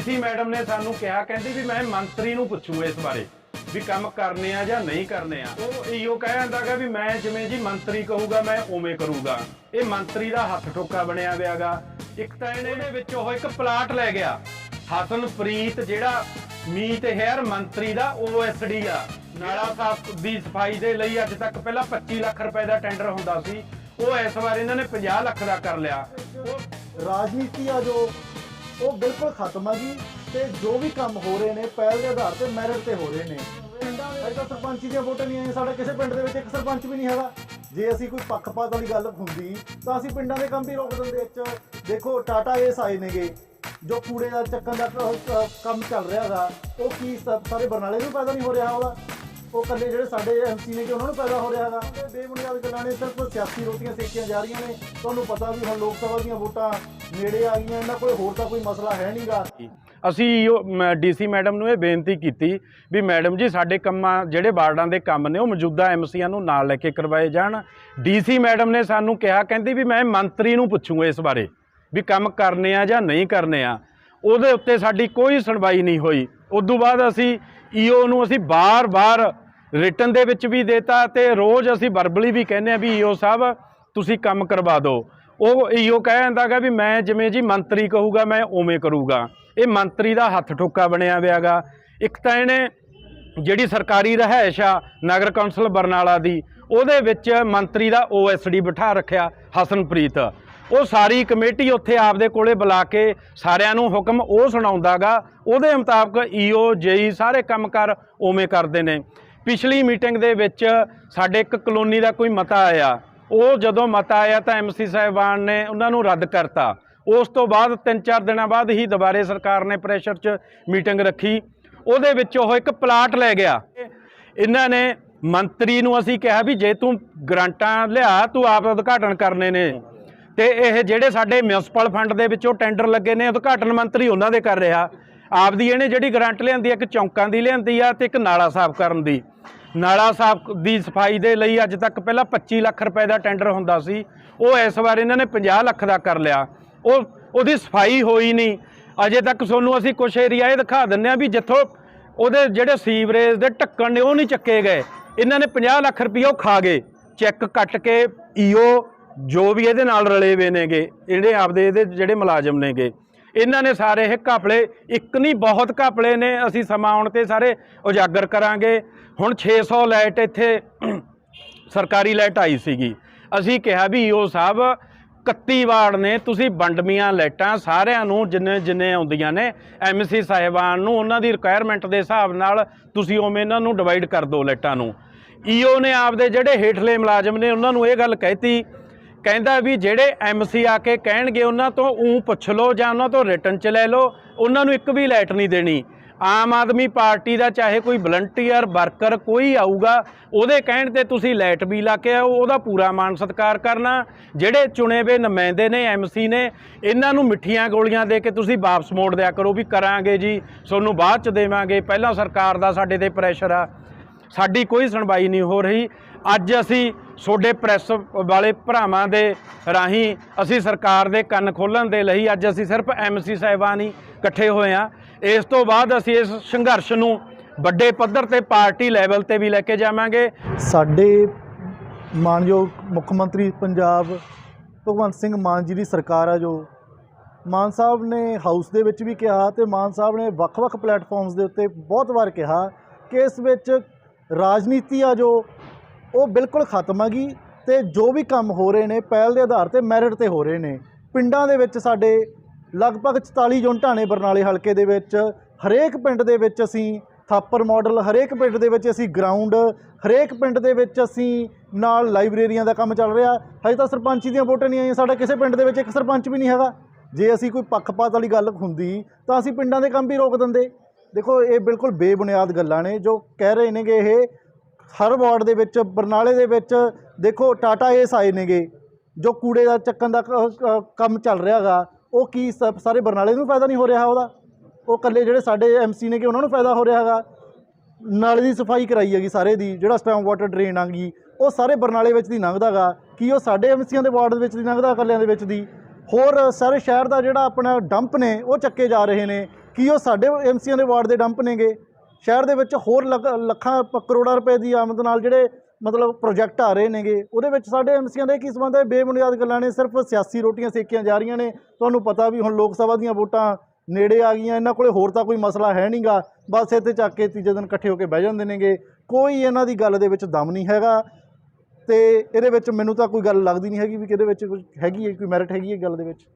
DC madam ਨੇ ਸਾਨੂੰ ਕਿਹਾ, ਕਹਿੰਦੀ ਵੀ ਮੈਂ ਮੰਤਰੀ ਨੂੰ ਪੁੱਛੂ ਇਸ ਬਾਰੇ, ਵੀ ਕੰਮ ਕਰਨੇ ਆ ਜਾਂ ਨਹੀਂ ਕਰਨੇ ਆ। ਉਹ ਈਓ ਕਹਿ ਵੀ ਮੈਂ ਜਿਵੇਂ ਜੀ ਮੰਤਰੀ ਕਹੂਗਾ, ਮੈਂ ਉਵੇਂ ਕਰੂਗਾ। ਇਹ ਮੰਤਰੀ ਦਾ ਹੱਥ ਠੋਕਾ ਬਣਿਆ ਹੋਇਆਗਾ ਇੱਕ ਤਾਂ ਇਹਨੇ ਦੇ ਵਿੱਚ ਉਹ ਇੱਕ ਪਲਾਟ ਲੈ ਗਿਆ। ਹਸਨਪ੍ਰੀਤ ਜਿਹੜਾ ਮੀਤ ਹੈਅਰ ਮੰਤਰੀ ਦਾ ਓਐਸਡੀ ਆ। ਨਾਲਾ ਸਾਫ਼ ਦੀ ਸਫ਼ਾਈ ਦੇ ਲਈ ਅੱਜ ਤੱਕ ਪਹਿਲਾਂ 25 ਲੱਖ ਰੁਪਏ ਦਾ ਟੈਂਡਰ ਹੁੰਦਾ ਸੀ। ਉਹ ਇਸ ਵਾਰ ਇਹਨਾਂ ਨੇ 50 ਲੱਖ ਦਾ ਕਰ ਲਿਆ। ਉਹ ਰਾਜਨੀਤੀ ਆ ਜੋ ਉਹ ਬਿਲਕੁਲ ਖਤਮ ਆ ਜੀ ਤੇ ਜੋ ਵੀ ਕੰਮ ਹੋ ਰਹੇ ਨੇ, ਪਹਿਲ ਦੇ ਆਧਾਰ ਤੇ ਮੈਰਿਟ ਤੇ ਹੋ ਰਹੇ ਨੇ। ਪਿੰਡਾਂ ਦੇ ਤਾਂ ਸਰਪੰਚੀ ਦੀਆਂ ਵੋਟਾਂ ਨਹੀਂ ਆਈਆਂ, ਸਾਡਾ ਕਿਸੇ ਪਿੰਡ ਦੇ ਵਿੱਚ ਇੱਕ ਸਰਪੰਚ ਵੀ ਨਹੀਂ ਹੈਗਾ। ਜੇ ਅਸੀਂ ਕੋਈ ਪੱਖਪਾਤ ਵਾਲੀ ਗੱਲ ਹੁੰਦੀ, ਤਾਂ ਅਸੀਂ ਪਿੰਡਾਂ ਦੇ ਕੰਮ ਵੀ ਰੋਕ ਦਿੰਦੇ ਵਿੱਚ। ਦੇਖੋ, ਟਾਟਾ ਏਸ ਆਏ ਨੇਗੇ, ਜੋ ਕੂੜੇ ਦਾ ਚੱਕਣ ਦਾ ਕੰਮ ਚੱਲ ਰਿਹਾ ਹੈਗਾ, ਉਹ ਕੀ ਸਾਰੇ ਬਰਨਾਲੇ ਨੂੰ ਪੈਦਾ ਨਹੀਂ ਹੋ ਰਿਹਾ ਉਹਦਾ। ਉਹ ਕੱਲੇ ਜਿਹੜੇ ਸਾਡੇ ਐਮਸੀ ਨੇ ਕਿ ਉਹਨਾਂ ਨੂੰ ਪੈਦਾ ਹੋ ਰਿਹਾ ਹੈਗਾ। ਇਹ ਬੇਬੁਨਿਆਦ ਗੱਲਾਂ ਨੇ, ਸਿਰਫ ਸਿਆਸੀ ਰੋਟੀਆਂ ਸੇਕੀਆਂ ਜਾ ਰਹੀਆਂ ਨੇ। ਤੁਹਾਨੂੰ ਪਤਾ ਵੀ ਹੁਣ ਲੋਕ ਸਭਾ ਦੀਆਂ ਵੋਟਾਂ ਨੇੜੇ ਆ ਗਈਆਂ, ਇਹਨਾਂ ਕੋਲ ਹੋਰ ਤਾਂ ਕੋਈ ਮਸਲਾ ਹੈ ਨਹੀਂਗਾ ਅਸੀਂ ਡੀਸੀ ਮੈਡਮ ਨੂੰ ਇਹ ਬੇਨਤੀ ਕੀਤੀ ਵੀ ਮੈਡਮ ਜੀ, ਸਾਡੇ ਕੰਮਾਂ, ਜਿਹੜੇ ਵਾਰਡਾਂ ਦੇ ਕੰਮ ਨੇ, ਉਹ ਮੌਜੂਦਾ ਐਮਸੀਆਂ ਨੂੰ ਨਾਲ ਲੈ ਕੇ ਕਰਵਾਏ ਜਾਣ। ਡੀਸੀ ਮੈਡਮ ਨੇ ਸਾਨੂੰ ਕਿਹਾ, ਕਹਿੰਦੀ ਵੀ ਮੈਂ ਮੰਤਰੀ ਨੂੰ ਪੁੱਛੂ ਇਸ ਬਾਰੇ, ਵੀ ਕੰਮ ਕਰਨੇ ਆ ਜਾਂ ਨਹੀਂ ਕਰਨੇ ਆ। ਉਹਦੇ ਉੱਤੇ ਸਾਡੀ ਕੋਈ ਸੁਣਵਾਈ ਨਹੀਂ ਹੋਈ। ਉਦੋਂ ਬਾਅਦ ਅਸੀਂ ਈਓ ਨੂੰ ਅਸੀਂ ਬਾਰ-ਬਾਰ ਰਿਟਨ ਦੇ ਵਿੱਚ ਵੀ ਦੇਤਾ ਤੇ ਰੋਜ਼ ਅਸੀਂ ਬਰਬਲੀ ਵੀ ਕਹਿੰਦੇ ਆ ਵੀ ਈਓ ਸਾਹਿਬ, ਤੁਸੀਂ ਕੰਮ ਕਰਵਾ ਦਿਓ। ਉਹ ਈਓ ਕਹਿ ਜਾਂਦਾਗਾ ਵੀ ਮੈਂ ਜਿਵੇਂ ਜੀ ਮੰਤਰੀ ਕਹੂਗਾ, ਮੈਂ ਉਵੇਂ ਕਰੂਗਾ। ਇਹ ਮੰਤਰੀ ਦਾ ਹੱਥ ਠੋਕਾ ਬਣਿਆ ਹੋਇਆਗਾ ਇੱਕ ਤਾਂ ਇਹਨੇ ਜਿਹੜੀ ਸਰਕਾਰੀ ਰਹਿائش ਆ, ਨਗਰ ਕੌਂਸਲ ਬਰਨਾਲਾ ਦੀ, ਉਹਦੇ ਵਿੱਚ ਮੰਤਰੀ ਦਾ ਓਐਸਡੀ ਬਿਠਾ ਰੱਖਿਆ, ਹਸਨਪ੍ਰੀਤ। ਉਹ ਸਾਰੀ ਕਮੇਟੀ ਉੱਥੇ ਆਪਦੇ ਕੋਲੇ ਬੁਲਾ ਕੇ ਸਾਰਿਆਂ ਨੂੰ ਹੁਕਮ ਉਹ ਸੁਣਾਉਂਦਾਗਾ ਉਹਦੇ ਮੁਤਾਬਕ ਈਓ, ਜੇਈ ਸਾਰੇ ਕੰਮ ਕੰਮਕਾਰ ਉਵੇਂ ਕਰਦੇ ਨੇ। ਪਿਛਲੀ ਮੀਟਿੰਗ ਦੇ ਵਿੱਚ ਸਾਡੇ ਇੱਕ ਕਲੋਨੀ ਦਾ ਕੋਈ ਮਤਾ ਆਇਆ, ਉਹ ਜਦੋਂ ਮਤਾ ਆਇਆ ਤਾਂ ਐਮਸੀ ਸਾਹਿਬਾਨ ਨੇ ਉਹਨਾਂ ਨੂੰ ਰੱਦ ਕਰਤਾ। ਉਸ ਤੋਂ ਬਾਅਦ 3-4 ਦਿਨਾਂ ਬਾਅਦ ਹੀ ਦੁਬਾਰੇ ਸਰਕਾਰ ਨੇ ਪ੍ਰੈਸ਼ਰ 'ਚ ਮੀਟਿੰਗ ਰੱਖੀ। ਉਹਦੇ ਵਿੱਚ ਉਹ ਇੱਕ ਪਲਾਟ ਲੈ ਗਿਆ। ਇਹਨਾਂ ਨੇ ਮੰਤਰੀ ਨੂੰ ਅਸੀਂ ਕਿਹਾ ਵੀ ਜੇ ਤੂੰ ਗ੍ਰਾਂਟਾਂ ਲਿਆ, ਤੂੰ ਆਪ ਉਦਘਾਟਨ ਕਰਨੇ ਨੇ। ਤੇ ਇਹ ਜਿਹੜੇ ਸਾਡੇ ਮਿਊਨਿਸਪਲ ਫੰਡ ਦੇ ਵਿੱਚੋਂ ਟੈਂਡਰ ਲੱਗੇ ਨੇ, ਉਦਘਾਟਨ ਮੰਤਰੀ ਉਹਨਾਂ ਦੇ ਕਰ ਰਿਹਾ। ਆਪਦੀ ਇਹਨੇ ਜਿਹੜੀ ਗ੍ਰਾਂਟ ਲਿਆਂਦੀ ਆ, ਇੱਕ ਚੌਂਕਾਂ ਦੀ ਲਿਆਂਦੀ ਆ ਤੇ ਇੱਕ ਨਾਲਾ ਸਾਫ਼ ਕਰਨ ਦੀ। ਨਾਲਾ ਸਾਫ਼ ਦੀ ਸਫ਼ਾਈ ਦੇ ਲਈ ਅੱਜ ਤੱਕ ਪਹਿਲਾਂ 25 ਲੱਖ ਰੁਪਏ ਦਾ ਟੈਂਡਰ ਹੁੰਦਾ ਸੀ। ਉਹ ਇਸ ਵਾਰ ਇਹਨਾਂ ਨੇ 50 ਲੱਖ ਦਾ ਕਰ ਲਿਆ। ਉਹ, ਉਹਦੀ ਸਫ਼ਾਈ ਹੋਈ ਨਹੀਂ। ਅਜੇ ਤੱਕ ਤੁਹਾਨੂੰ ਅਸੀਂ ਕੁਝ ਏਰੀਆ ਇਹ ਦਿਖਾ ਦਿੰਨੇ ਆ ਵੀ ਜਿੱਥੋਂ ਉਹਦੇ ਜਿਹੜੇ ਸੀਵਰੇਜ ਦੇ ਢੱਕਣ ਨੇ, ਉਹ ਨਹੀਂ ਚੱਕੇ ਗਏ। ਇਹਨਾਂ ਨੇ 50 ਲੱਖ ਰੁਪਏ ਉਹ ਖਾ ਗਏ। ਚੈੱਕ ਕੱਟ ਕੇ ਈਓ ਜੋ ਵੀ ਇਹਦੇ ਨਾਲ ਰਲੇ ਹੋਏ ਨੇਗੇ, ਜਿਹੜੇ ਆਪਦੇ ਇਹਦੇ ਜਿਹੜੇ ਮੁਲਾਜ਼ਮ ਨੇਗੇ। ਇਹਨਾਂ ਨੇ ਸਾਰੇ ਇਹ ਘਪਲੇ, ਇੱਕ ਨਹੀਂ, ਬਹੁਤ ਘਪਲੇ ਨੇ। ਅਸੀਂ ਸਮਾਂ ਆਉਣ ਤੇ ਸਾਰੇ ਉਜਾਗਰ ਕਰਾਂਗੇ। ਹੁਣ 600 ਲਾਈਟ ਇੱਥੇ ਸਰਕਾਰੀ ਲਾਈਟ ਆਈ ਸੀਗੀ। ਅਸੀਂ ਕਿਹਾ ਵੀ ਈਓ ਸਾਹਿਬ 31 ਵਾਰਡ ਨੇ, ਤੁਸੀਂ ਵੰਡਮੀਆਂ ਲਾਈਟਾਂ ਸਾਰਿਆਂ ਨੂੰ ਜਿੰਨੇ ਜਿੰਨੇ ਆਉਂਦੀਆਂ ਨੇ ਐਮਸੀ ਸਾਹਿਬਾਨ ਨੂੰ, ਉਹਨਾਂ ਦੀ ਰਿਕੁਆਇਰਮੈਂਟ ਦੇ ਹਿਸਾਬ ਨਾਲ ਤੁਸੀਂ ਉਵੇਂ ਇਹਨਾਂ ਨੂੰ ਡਿਵਾਈਡ ਕਰ ਦਿਓ ਲਾਈਟਾਂ ਨੂੰ। ਈਓ ਨੇ ਆਪਦੇ ਜਿਹੜੇ ਹੇਠਲੇ ਮੁਲਾਜ਼ਮ ਨੇ, ਉਹਨਾਂ ਨੂੰ ਇਹ ਗੱਲ ਕਹਿਤੀ, ਕਹਿੰਦਾ ਵੀ ਜਿਹੜੇ ਐਮਸੀ ਆ ਕੇ ਕਹਿਣਗੇ, ਉਹਨਾਂ ਤੋਂ ਉਂ ਪੁੱਛ ਲਓ ਜਾਂ ਉਹਨਾਂ ਤੋਂ ਰਿਟਰਨ ਚ ਲੈ ਲਓ, ਉਹਨਾਂ ਨੂੰ ਇੱਕ ਵੀ ਲਾਈਟ ਨਹੀਂ ਦੇਣੀ। ਆਮ ਆਦਮੀ ਪਾਰਟੀ ਦਾ, ਚਾਹੇ ਕੋਈ ਵਲੰਟੀਅਰ, ਵਰਕਰ ਕੋਈ ਆਊਗਾ, ਉਹਦੇ ਕਹਿਣ ਤੇ ਤੁਸੀਂ ਲਾਈਟ ਵੀ ਲਾ ਕੇ ਆਓ, ਉਹਦਾ ਪੂਰਾ ਮਾਣ ਸਤਿਕਾਰ ਕਰਨਾ। ਜਿਹੜੇ ਚੁਣੇ ਹੋਏ ਨੁਮਾਇੰਦੇ ਨੇ ਐਮਸੀ ਨੇ, ਇਹਨਾਂ ਨੂੰ ਮਿੱਠੀਆਂ ਗੋਲੀਆਂ ਦੇ ਕੇ ਤੁਸੀਂ ਵਾਪਸ ਮੋੜ ਦਿਆ ਕਰੋ ਵੀ ਕਰਾਂਗੇ ਜੀ, ਤੁਹਾਨੂੰ ਬਾਅਦ ਚ ਦੇਵਾਂਗੇ। ਪਹਿਲਾਂ ਸਰਕਾਰ ਦਾ ਸਾਡੇ ਤੇ ਪ੍ਰੈਸ਼ਰ ਆ। ਸਾਡੀ ਕੋਈ ਸੁਣਵਾਈ ਨਹੀਂ ਹੋ ਰਹੀ। ਅੱਜ ਅਸੀਂ ਤੁਹਾਡੇ ਪ੍ਰੈਸ ਵਾਲੇ ਭਰਾਵਾਂ ਦੇ ਰਾਹੀਂ ਅਸੀਂ ਸਰਕਾਰ ਦੇ ਕੰਨ ਖੋਲਣ ਦੇ ਲਈ ਅੱਜ ਅਸੀਂ ਸਿਰਫ ਐਮਸੀ ਸਾਹਿਬਾਨ ਹੀ ਇਕੱਠੇ ਹੋਏ ਆ ਇਸ ਤੋਂ ਬਾਅਦ ਅਸੀਂ ਇਸ ਸੰਘਰਸ਼ ਨੂੰ ਵੱਡੇ ਪੱਧਰ ਤੇ ਪਾਰਟੀ ਲੈਵਲ ਤੇ ਵੀ ਲੈ ਕੇ ਜਾਵਾਂਗੇ। ਸਾਡੇ ਮਾਨਯੋਗ ਮੁੱਖ ਮੰਤਰੀ ਪੰਜਾਬ ਭਗਵੰਤ ਸਿੰਘ ਮਾਨ ਜੀ ਦੀ ਸਰਕਾਰ ਆ ਜੋ ਮਾਨ ਸਾਹਿਬ ਨੇ ਹਾਊਸ ਦੇ ਵਿੱਚ ਵੀ ਕਿਹਾ ਤੇ ਮਾਨ ਸਾਹਿਬ ਨੇ ਵੱਖ-ਵੱਖ ਪਲੇਟਫਾਰਮਸ ਦੇ ਉੱਤੇ ਬਹੁਤ ਵਾਰ ਕਿਹਾ ਕਿ ਇਸ ਵਿੱਚ ਰਾਜਨੀਤੀ ਆ ਜੋ ਉਹ ਬਿਲਕੁਲ ਖਤਮ ਆ ਗਈ ਤੇ ਜੋ ਵੀ ਕੰਮ ਹੋ ਰਹੇ ਨੇ, ਪਹਿਲ ਦੇ ਆਧਾਰ ਤੇ ਮੈਰਿਟ ਤੇ ਹੋ ਰਹੇ ਨੇ। ਪਿੰਡਾਂ ਦੇ ਵਿੱਚ ਸਾਡੇ ਲਗਭਗ 44 ਯੂਨਿਟਾਂ ਨੇ ਬਰਨਾਲੇ ਹਲਕੇ ਦੇ ਵਿੱਚ, ਹਰੇਕ ਪਿੰਡ ਦੇ ਵਿੱਚ ਅਸੀਂ ਥਾਪਰ ਮਾਡਲ ਹਰੇਕ ਪਿੰਡ ਦੇ ਵਿੱਚ ਅਸੀਂ ਗਰਾਊਂਡ ਹਰੇਕ ਪਿੰਡ ਦੇ ਵਿੱਚ ਅਸੀਂ ਨਾਲ ਲਾਇਬ੍ਰੇਰੀਆਂ ਦਾ ਕੰਮ ਚੱਲ ਰਿਹਾ। ਹਜੇ ਤਾਂ ਸਰਪੰਚੀ ਦੀਆਂ ਵੋਟਾਂ ਨਹੀਂ ਆਈਆਂ, ਸਾਡਾ ਕਿਸੇ ਪਿੰਡ ਦੇ ਵਿੱਚ ਇੱਕ ਸਰਪੰਚ ਵੀ ਨਹੀਂ ਹੈਗਾ। ਜੇ ਅਸੀਂ ਕੋਈ ਪੱਖਪਾਤ ਵਾਲੀ ਗੱਲ ਹੁੰਦੀ, ਤਾਂ ਅਸੀਂ ਪਿੰਡਾਂ ਦੇ ਕੰਮ ਵੀ ਰੋਕ ਦਿੰਦੇ। ਦੇਖੋ, ਇਹ ਬਿਲਕੁਲ ਬੇਬੁਨਿਆਦ ਗੱਲਾਂ ਨੇ, ਜੋ ਕਹਿ ਰਹੇ ਨੇਗੇ ਇਹ ਹਰ ਵਾਰਡ ਦੇ ਵਿੱਚ, ਬਰਨਾਲੇ ਦੇ ਵਿੱਚ, ਦੇਖੋ ਟਾਟਾ ਏਸ ਆਏ ਨੇਗੇ, ਜੋ ਕੂੜੇ ਦਾ ਚੱਕਣ ਦਾ ਕੰਮ ਚੱਲ ਰਿਹਾ ਹੈਗਾ, ਉਹ ਕੀ ਸਾਰੇ ਬਰਨਾਲੇ ਨੂੰ ਫਾਇਦਾ ਨਹੀਂ ਹੋ ਰਿਹਾ ਉਹਦਾ? ਉਹ ਇਕੱਲੇ ਜਿਹੜੇ ਸਾਡੇ ਐਮਸੀ ਨੇ ਕਿ ਉਹਨਾਂ ਨੂੰ ਫਾਇਦਾ ਹੋ ਰਿਹਾ ਹੈਗਾ? ਨਾਲੇ ਦੀ ਸਫ਼ਾਈ ਕਰਾਈ ਹੈਗੀ ਸਾਰੇ ਦੀ, ਜਿਹੜਾ ਸਟਾਮ ਵਾਟਰ ਡਰੇਨ ਆ ਗਈ ਉਹ ਸਾਰੇ ਬਰਨਾਲੇ ਵਿੱਚ ਦੀ ਲੰਘਦਾਗਾ ਕੀ ਉਹ ਸਾਡੇ ਐਮਸੀਆਂ ਦੇ ਵਾਰਡ ਦੇ ਵਿੱਚ ਦੀ ਲੰਘਦਾ, ਇਕੱਲਿਆਂ ਦੇ ਵਿੱਚ ਦੀ? ਹੋਰ ਸਾਰੇ ਸ਼ਹਿਰ ਦਾ ਜਿਹੜਾ ਆਪਣਾ ਡੰਪ ਨੇ, ਉਹ ਚੱਕੇ ਜਾ ਰਹੇ ਨੇ। ਕੀ ਕੀ ਉਹ ਸਾਡੇ ਐਮਸੀਆਂ ਦੇ ਵਾਰਡ ਦੇ ਡੰਪ ਨੇਗੇ? ਸ਼ਹਿਰ ਦੇ ਵਿੱਚ ਹੋਰ ਲੱਖਾਂ ਪ- ਕਰੋੜਾਂ ਰੁਪਏ ਦੀ ਆਮਦ ਨਾਲ ਜਿਹੜੇ ਮਤਲਬ ਪ੍ਰੋਜੈਕਟ ਆ ਰਹੇ ਨੇਗੇ, ਉਹਦੇ ਵਿੱਚ ਸਾਡੇ ਐਮਸੀਆਂ ਦਾ ਕੀ ਸੰਬੰਧ ਹੈ? ਬੇਬੁਨਿਆਦ ਗੱਲਾਂ ਨੇ, ਸਿਰਫ ਸਿਆਸੀ ਰੋਟੀਆਂ ਸੇਕੀਆਂ ਜਾ ਰਹੀਆਂ ਨੇ। ਤੁਹਾਨੂੰ ਪਤਾ ਵੀ ਹੁਣ ਲੋਕ ਸਭਾ ਦੀਆਂ ਵੋਟਾਂ ਨੇੜੇ ਆ ਗਈਆਂ, ਇਹਨਾਂ ਕੋਲੇ ਹੋਰ ਤਾਂ ਕੋਈ ਮਸਲਾ ਹੈ ਨਹੀਂਗਾ। ਬਸ ਇੱਥੇ ਚੱਕ ਕੇ ਤੀਜੇ ਦਿਨ ਇਕੱਠੇ ਹੋ ਕੇ ਬਹਿ ਜਾਂਦੇ ਨੇਗੇ। ਕੋਈ ਇਹਨਾਂ ਦੀ ਗੱਲ ਦੇ ਵਿੱਚ ਦਮ ਨਹੀਂ ਹੈਗਾ। ਤੇ ਇਹਦੇ ਵਿੱਚ ਮੈਨੂੰ ਤਾਂ ਕੋਈ ਗੱਲ ਲੱਗਦੀ ਨਹੀਂ ਹੈਗੀ ਵੀ ਕਿ ਇਹਦੇ ਵਿੱਚ ਕੁਝ ਹੈਗੀ ਹੈ, ਕੋਈ ਮੈਰਿਟ ਹੈਗੀ ਹੈ ਗੱਲ ਦੇ ਵਿੱਚ।